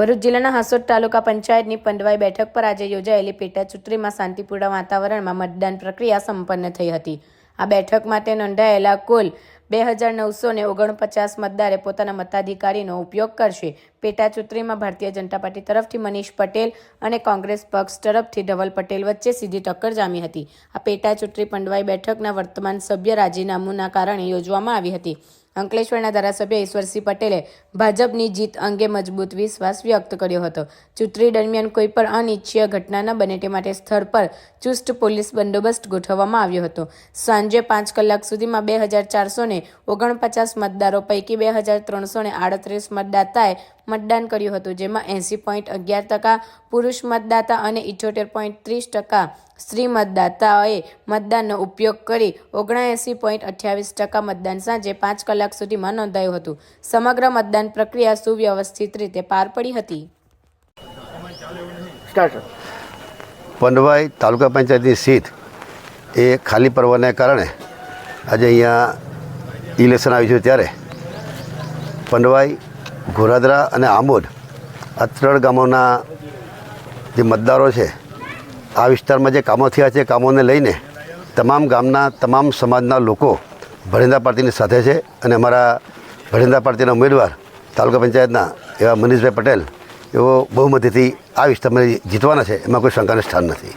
ભરૂચ જિલ્લાના હાસોદ તાલુકા પંચાયતની પંડવાઈ બેઠક પર આજે યોજાયેલી પેટા ચૂંટણીમાં શાંતિપૂર્ણ વાતાવરણમાં મતદાન પ્રક્રિયા સંપન્ન થઈ હતી. આ બેઠક માટે નોંધાયેલા કુલ બે હજાર નવસો ને ઓગણપચાસ મતદારે પોતાના મતાધિકારીનો ઉપયોગ કરશે. પેટા ચૂંટણીમાં ભારતીય જનતા પાર્ટી તરફથી મનીષ પટેલ અને કોંગ્રેસ પક્ષ તરફથી ધવલ પટેલ વચ્ચે સીધી ટક્કર જામી હતી. આ પેટા ચૂંટણી પંડવાઈ બેઠકના વર્તમાન સભ્ય રાજીનામુના કારણે યોજવામાં આવી હતી. અંકલેશ્વરના ધારાસભ્ય ઈશ્વરસિંહ પટેલે ભાજપની જીત અંગે મજબૂત વિશ્વાસ વ્યક્ત કર્યો હતો. ચૂંટણી દરમિયાન કોઈ પણ અનિચ્છીય ઘટના ન બને તે માટે સ્થળ પર ચુસ્ત પોલીસ બંદોબસ્ત ગોઠવવામાં આવ્યો હતો. સાંજે પાંચ કલાક સુધીમાં બે હજાર ચારસો ઓગણપચાસ મતદારો પૈકી બે હજાર ત્રણસો આડત્રીસ મતદાતાએ મતદાન કર્યું હતું જેમાં એંસી પોઈન્ટ અગિયાર ટકા પુરુષ મતદાતા અને ઇઠ્યોતેર પોઈન્ટ ત્રીસ ટકા સ્ત્રી મતદાતાઓએ મતદાનનો ઉપયોગ કરી ઓગણએંસી પોઈન્ટ અઠ્યાવીસ ટકા મતદાન સાંજે પાંચ કલાક સુધીમાં નોંધાયું હતું. સમગ્ર મતદાન પ્રક્રિયા સુવ્યવસ્થિત રીતે પાર પડી હતી. પંડવાઈ તાલુકા પંચાયતની સીટ એ ખાલી પડવાને કારણે આજે અહીંયા ઇલેક્શન આવ્યું છે ત્યારે. પંડવાઈ ઘોરાદરા અને આમોદ આ ત્રણ ગામોના જે મતદારો છે, આ વિસ્તારમાં જે કામો થયા છે કામોને લઈને તમામ ગામના તમામ સમાજના લોકો ભરિંદા પાર્ટીની સાથે છે અને અમારા ભરિંદા પાર્ટીના ઉમેદવાર તાલુકા પંચાયતના એવા મનીષભાઈ પટેલ એવો બહુમતીથી આ વિસ્તારમાં જીતવાના છે, એમાં કોઈ શંકાનું સ્થાન નથી.